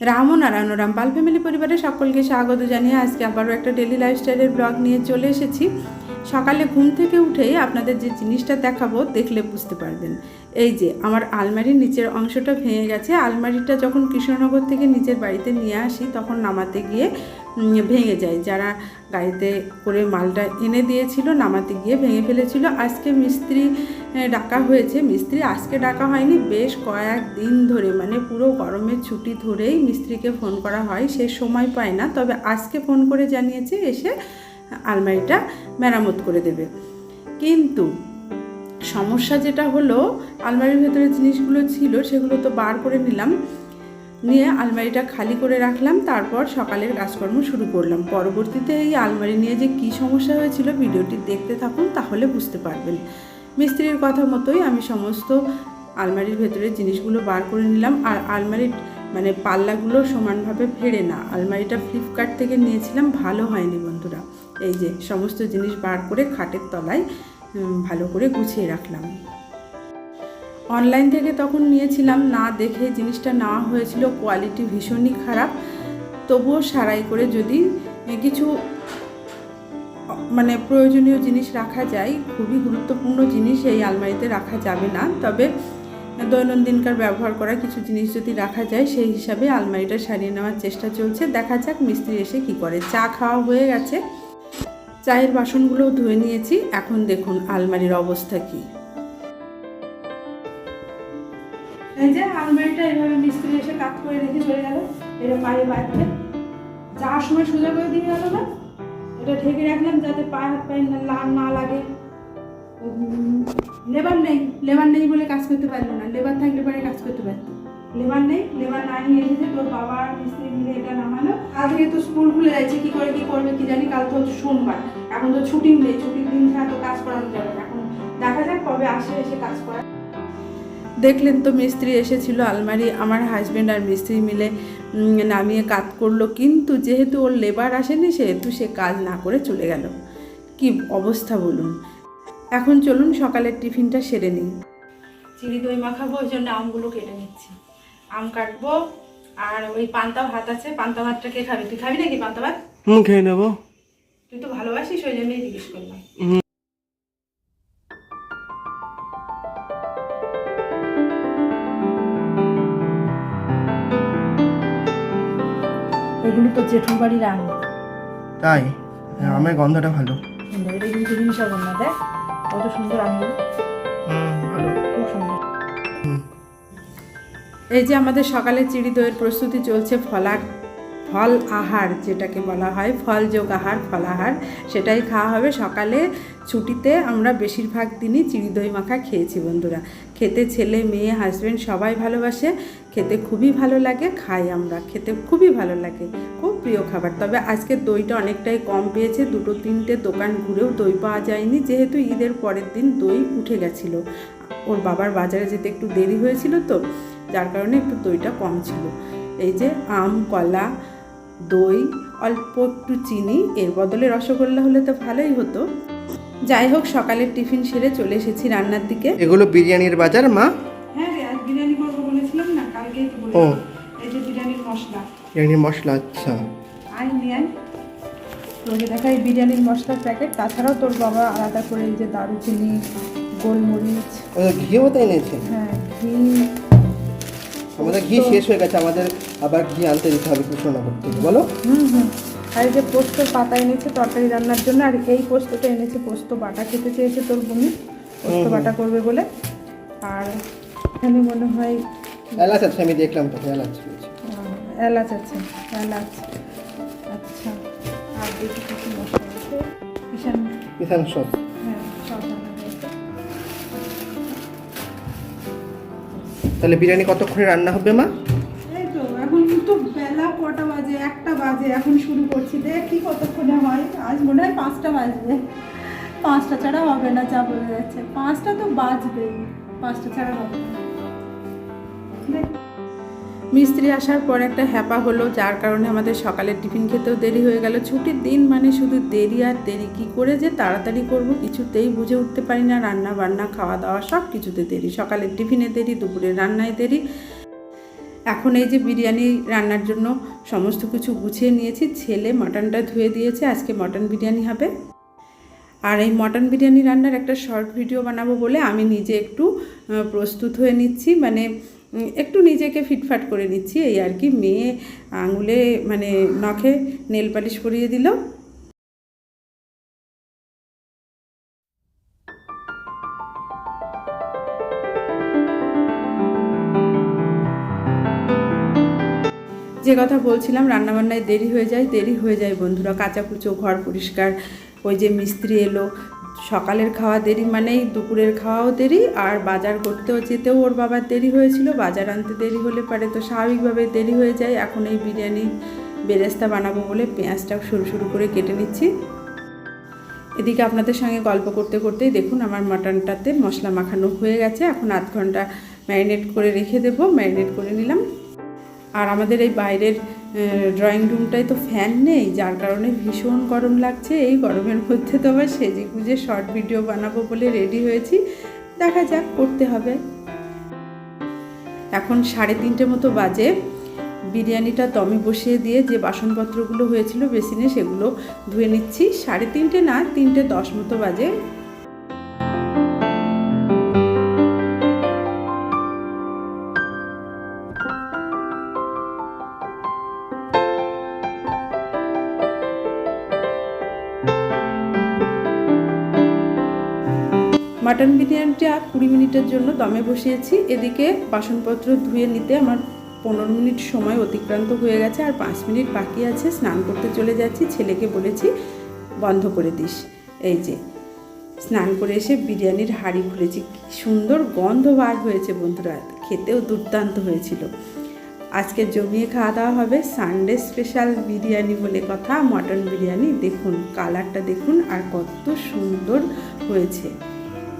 রাম ও নারায়ণ রাম পাল ফ্যামিলি পরিবারের সকলকে স্বাগত জানিয়ে আজকে আবারও একটা ডেলি লাইফস্টাইলের ব্লগ নিয়ে চলে এসেছি। সকালে ঘুম থেকে উঠেই আপনাদের যে জিনিসটা দেখাবো, দেখলে বুঝতে পারবেন। এই যে, আমার আলমারির নিচের অংশটা ভেঙে গেছে। আলমারিটা যখন কৃষ্ণনগর থেকে নিজের বাড়িতে নিয়ে আসি, তখন নামাতে গিয়ে ভেঙে যায়। যারা গাড়িতে করে মালটা এনে দিয়েছিল, নামাতে গিয়ে ভেঙে ফেলেছিল। আজকে মিস্ত্রি ডাকা হয়েছে। মিস্ত্রি আজকে ডাকা হয়নি, বেশ কয়েক দিন ধরে মানে পুরো গরমের ছুটি ধরেই মিস্ত্রিকে ফোন করা হয়। সে সময় পায় না, তবে আজকে ফোন করে জানিয়েছে, এসে আলমারিটা মেরামত করে দেবে। কিন্তু সমস্যা যেটা হলো, আলমারির ভেতরে জিনিসগুলো ছিল, সেগুলো তো বার করে নিলাম, নিয়ে আলমারিটা খালি করে রাখলাম, তারপর সকালের কাজকর্ম শুরু করলাম। পরবর্তীতে এই আলমারি নিয়ে যে কী সমস্যা হয়েছিল, ভিডিওটি দেখতে থাকুন, তাহলে বুঝতে পারবেন। মিস্ত্রির কথা মতোই আমি সমস্ত আলমারির ভেতরে জিনিসগুলো বার করে নিলাম, আর আলমারির মানে পাল্লাগুলো সমানভাবে ফেড়ে না। আলমারিটা ফ্লিপকার্ট থেকে নিয়েছিলাম, ভালো হয়নি বন্ধুরা। এই যে সমস্ত জিনিস বার করে খাটের তলায় ভালো করে গুছিয়ে রাখলাম। অনলাইন থেকে তখন নিয়েছিলাম, না দেখে জিনিসটা নেওয়া হয়েছিল, কোয়ালিটি ভীষণই খারাপ। তবুও সারাই করে যদি কিছু মানে প্রয়োজনীয় জিনিস রাখা যায়, খুবই গুরুত্বপূর্ণ জিনিস এই আলমারিতে রাখা যাবে না। তবে, দৈনন্দিনকার ব্যবহার করা কিছু জিনিস যদি রাখা যায়, সেই হিসাবে আলমারিটা সারিয়ে নেওয়ার চেষ্টা চলছে। দেখা যাক মিস্ত্রি এসে কি করে। চা খাওয়া হয়ে গেছে। চায়ের বাসনগুলোও ধুয়ে নিয়েছি। এখন দেখুন আলমারির অবস্থা কি। যে আলমারিটা এভাবে মিস্ত্রি এসে কাজ করে রেখে চলে এটা পায়ে বাইরে যাওয়ার সময় করে দিয়ে না? এটা রাখলাম যাতে পায়ে হাত পায়ে না লাগে। লেবার নেই। লেবার নেই বলে কাজ করতে পারল না। লেবার থাকলে পরে কাজ করতে পারতো। লেবার নেই। লেবার না এসেছে। তোর বাবা মিস্ত্রি মিলে এটা নামালো। থেকে তো স্কুল খুলে যাচ্ছে। কি করে, কি করবে, কি জানি। কাল তো সোমবার। এখন তো ছুটির নেই ছুটির দিন ছাড়া তো কাজ করানো যাবে না। এখন দেখা যাক কবে আসে এসে কাজ করা দেখলেন তো মিস্ত্রি এসেছিল আলমারি আমার হাজব্যান্ড আর মিস্ত্রি মিলে নামিয়ে কাজ করল। কিন্তু যেহেতু ওর লেবার আসেনি সেহেতু সে কাজ না করে চলে গেল। কি অবস্থা বলুন? এখন চলুন সকালের টিফিনটা সেরে নিই। চিড়ি দই মাখাবো ওই জন্য আমগুলো কেটে নিচ্ছি। আম কাটবো আর ওই পান্তা ভাত আছে পান্তা ভাতটা কে খাবি? তুই খাবি নাকি পান্তা ভাত? খেয়ে নেব। তুই তো ভালোবাসিস ওই জন্যই জিজ্ঞেস করলাম। এগুলো তো জেঠুর বাড়ির আম। তাই? আমের গন্ধটা ভালো। এটা কিন্তু না দেখ। কত সুন্দর আম হুম ভালো। খুব সুন্দর। এই যে আমাদের সকালে চিড়ি দইয়ের প্রস্তুতি চলছে ফলার ফল আহার যেটাকে বলা হয় ফল যোগ আহার ফলাহার সেটাই খাওয়া হবে। সকালে ছুটিতে আমরা বেশিরভাগ দিনই চিড়ি দই মাখা খেয়েছি বন্ধুরা। খেতে ছেলে, মেয়ে হাজব্যান্ড সবাই ভালোবাসে। খেতে খুবই ভালো লাগে, খাই আমরা। খেতে খুবই ভালো লাগে, খুব প্রিয় খাবার। তবে আজকে দইটা অনেকটাই কম পেয়েছে। দুটো তিনটে দোকান ঘুরেও দই পাওয়া যায়নি। যেহেতু ঈদের পরের দিন দই উঠে গেছিল। ওর বাবার বাজারে যেতে একটু দেরি হয়েছিল তো, যার কারণে একটু দইটা কম ছিল। এই যে আম, কলা দই অল্প একটু চিনি এর বদলে রসগোল্লা হলে তো ভালোই হতো। যাই হোক সকালের টিফিন সেরে চলে এসেছি রান্নার দিকে। এগুলো বিরিয়ানির বাজার মা? হ্যাঁ রে আজ বিরিয়ানি করব বলেছিলাম না? কালকেই তো ও। এই যে বিরিয়ানির মশলা। বিরিয়ানির মশলা আচ্ছা। আয় নিয়ে তোকে দেখা এই বিরিয়ানির মশলার প্যাকেট। তাছাড়াও তোর বাবা আলাদা করে এই যে দারুচিনি গোলমরিচ। ঘিও তো এনেছে? হ্যাঁ ঘি আমাদের ঘি শেষ হয়ে গেছে আমাদের আবার ঘি আনতে দিতে হবে কৃষ্ণনগর থেকে বলো? হুম হুম। আর যে পোস্তর পাতা এনেছে তরকারি রান্নার জন্য আর এই পোস্তটা এনেছে পোস্ত বাটা খেতে চেয়েছে তোর বমি। পোস্ত বাটা করবে বলে। আর এখানে মনে হয় এলাচ আছে আমি দেখলাম তো এলাচ। এলাচ আছে এলাচ। আচ্ছা আর দেখি কিছু মশলা আছে। কিষান কিষান সস। তাহলে বিরিয়ানি কতক্ষণে রান্না হবে, মা? এখন বেলা কটা বাজে, একটা বাজে, এখন শুরু করছি। দেখি কতক্ষণে আজ মনে হয় পাঁচটা বাজবে। পাঁচটা ছাড়া হবে না, যা বলে যাচ্ছে। পাঁচটা তো বাজবেই, পাঁচটা ছাড়া হবে না। মিস্ত্রি আসার পর একটা হ্যাপা হলো, যার কারণে আমাদের সকালের টিফিন খেতেও দেরি হয়ে গেল। ছুটির দিন মানে শুধু দেরি আর দেরি কি করে যে তাড়াতাড়ি করব, কিছুতেই বুঝে উঠতে পারি না। রান্না বান্না, খাওয়া দাওয়া সব কিছুতে দেরি। সকালের টিফিনে দেরি দুপুরে রান্নায় দেরি। এখন এই যে বিরিয়ানি রান্নার জন্য সমস্ত কিছু গুছিয়ে নিয়েছি। ছেলে মাটনটা ধুয়ে দিয়েছে, আজকে মটন বিরিয়ানি হবে। আর এই মটন বিরিয়ানি রান্নার একটা শর্ট ভিডিও বানাবো বলে আমি নিজে একটু প্রস্তুত হয়ে নিচ্ছি। মানে একটু নিজেকে ফিটফাট করে নিচ্ছি, এই আর কি। মেয়ে আঙুলে মানে নখে নেল পালিশ করিয়ে দিল। যে কথা বলছিলাম, রান্নাবান্নায় দেরি হয়ে যায়, দেরি হয়ে যায় বন্ধুরা। কাঁচা কুচো, ঘর পরিষ্কার, ওই যে মিস্ত্রি এলো সকালের খাওয়া দেরি মানেই দুপুরের খাওয়াও দেরি, আর বাজার করতেও যেতেও ওর বাবার দেরি হয়েছিল। বাজার আনতে দেরি হলে পারে তো স্বাভাবিকভাবে দেরি হয়ে যায়। এখন এই বিরিয়ানি বেরেস্তা বানাবো বলে পেঁয়াজটা সরু সরু করে কেটে নিচ্ছি। এদিকে আপনাদের সঙ্গে গল্প করতে করতেই দেখুন আমার মাটনটাতে মশলা মাখানো হয়ে গেছে। এখন আধ ঘণ্টা ম্যারিনেট করে রেখে দেবো। ম্যারিনেট করে নিলাম। আর আমাদের এই বাইরের ড্রয়িং রুমটায় তো ফ্যান নেই, যার কারণে ভীষণ গরম লাগছে। এই গরমের মধ্যে তো আবার সেজে গুজে শর্ট ভিডিও বানাবো বলে রেডি হয়েছি। দেখা যাক, করতে হবে। এখন সাড়ে তিনটে মতো বাজে। বিরিয়ানিটা দমে বসিয়ে দিয়ে যে বাসনপত্রগুলো হয়েছিল বেসিনে সেগুলো ধুয়ে নিচ্ছি। সাড়ে তিনটে না, তিনটে দশ মতো বাজে। মাটন বিরিয়ানিটা কুড়ি মিনিটের জন্য দমে বসিয়েছি। এদিকে বাসনপত্র ধুয়ে নিতে আমার পনেরো মিনিট সময় অতিক্রান্ত হয়ে গেছে আর পাঁচ মিনিট বাকি আছে। স্নান করতে চলে যাচ্ছি। ছেলেকে বলেছি, বন্ধ করে দিস। এই যে, স্নান করে এসে বিরিয়ানির হাঁড়ি খুলেছি। সুন্দর গন্ধ বার হয়েছে বন্ধুরা, খেতেও দুর্দান্ত হয়েছিল। আজকে জমিয়ে খাওয়া দাওয়া হবে সানডে স্পেশাল বিরিয়ানি বলে কথা, মটন বিরিয়ানি। দেখুন কালারটা দেখুন আর কত সুন্দর হয়েছে।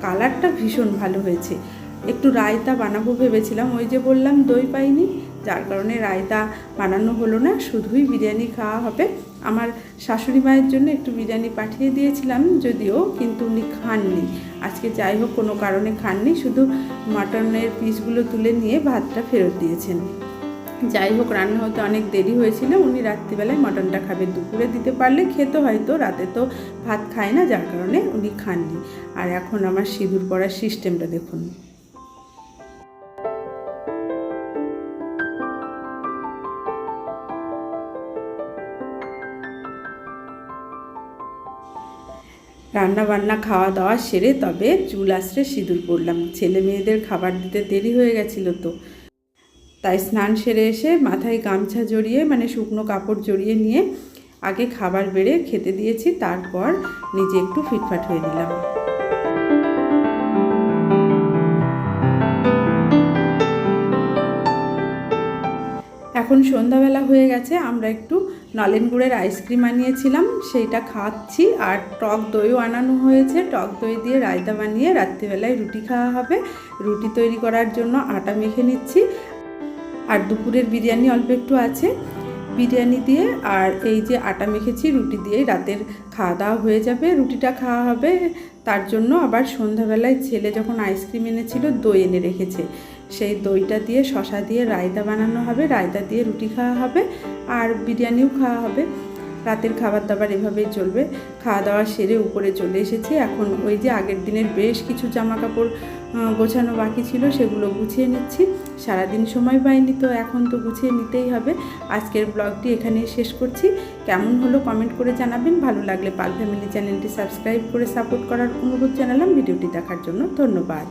কালারটা ভীষণ ভালো হয়েছে। একটু রায়তা বানাবো ভেবেছিলাম, ওই যে বললাম দই পাইনি, যার কারণে রায়তা বানানো হলো না, শুধুই বিরিয়ানি খাওয়া হবে। আমার শাশুড়ি মায়ের জন্য একটু বিরিয়ানি পাঠিয়ে দিয়েছিলাম যদিও, কিন্তু উনি খাননি। আজকে যাই হোক, কোনো কারণে খাননি, শুধু মাটনের পিসগুলো তুলে নিয়ে ভাতটা ফেরত দিয়েছেন। যাই হোক, রান্না হতে অনেক দেরি হয়েছিল। উনি রাত্রিবেলায় মটনটা খাবে। দুপুরে দিতে পারলে খেতে হয়তো রাতে তো ভাত খায় না, যার কারণে উনি খাননি। আর এখন আমার সিঁদুর পড়ার সিস্টেমটা দেখুন। রান্না বান্না, খাওয়া দাওয়া সেরে তবে চুল আশ্রে সিঁদুর পরলাম। ছেলে মেয়েদের খাবার দিতে দেরি হয়ে গেছিল তো। তাই স্নান সেরে এসে মাথায় গামছা জড়িয়ে মানে শুকনো কাপড় জড়িয়ে নিয়ে আগে খাবার বেড়ে খেতে দিয়েছি, তারপর নিজে একটু ফিটফাট হয়ে নিলাম। এখন সন্ধ্যাবেলা হয়ে গেছে, আমরা একটু নলেন গুড়ের আইসক্রিম আনিয়েছিলাম, সেইটা খাচ্ছি, আর টক দইও আনানো হয়েছে। টক দই দিয়ে রায়তা বানিয়ে রাত্রিবেলায় রুটি খাওয়া হবে। রুটি তৈরি করার জন্য আটা মেখে নিচ্ছি আর দুপুরের বিরিয়ানি অল্প একটু আছে। বিরিয়ানি দিয়ে আর এই যে আটা মেখেছি, রুটি দিয়েই রাতের খাওয়া দাওয়া হয়ে যাবে। রুটিটা খাওয়া হবে, তার জন্য আবার সন্ধ্যাবেলায় ছেলে যখন আইসক্রিম এনেছিল, দই এনে রেখেছে। সেই দইটা দিয়ে শশা দিয়ে রায়তা বানানো হবে, রায়তা দিয়ে রুটি খাওয়া হবে, আর বিরিয়ানিও খাওয়া হবে। রাতের খাবার দাবার এভাবেই চলবে। খাওয়া দাওয়া সেরে উপরে চলে এসেছি। এখন ওই যে আগের দিনের বেশ কিছু জামা কাপড় গোছানো বাকি ছিল, সেগুলো গুছিয়ে নিচ্ছি। সারাদিন সময় পাইনি তো এখন তো গুছিয়ে নিতেই হবে। আজকের ব্লগটি এখানেই শেষ করছি। কেমন হলো কমেন্ট করে জানাবেন। ভালো লাগলে পাল ফ্যামিলি চ্যানেলটি সাবস্ক্রাইব করে সাপোর্ট করার অনুরোধ জানালাম। ভিডিওটি দেখার জন্য ধন্যবাদ।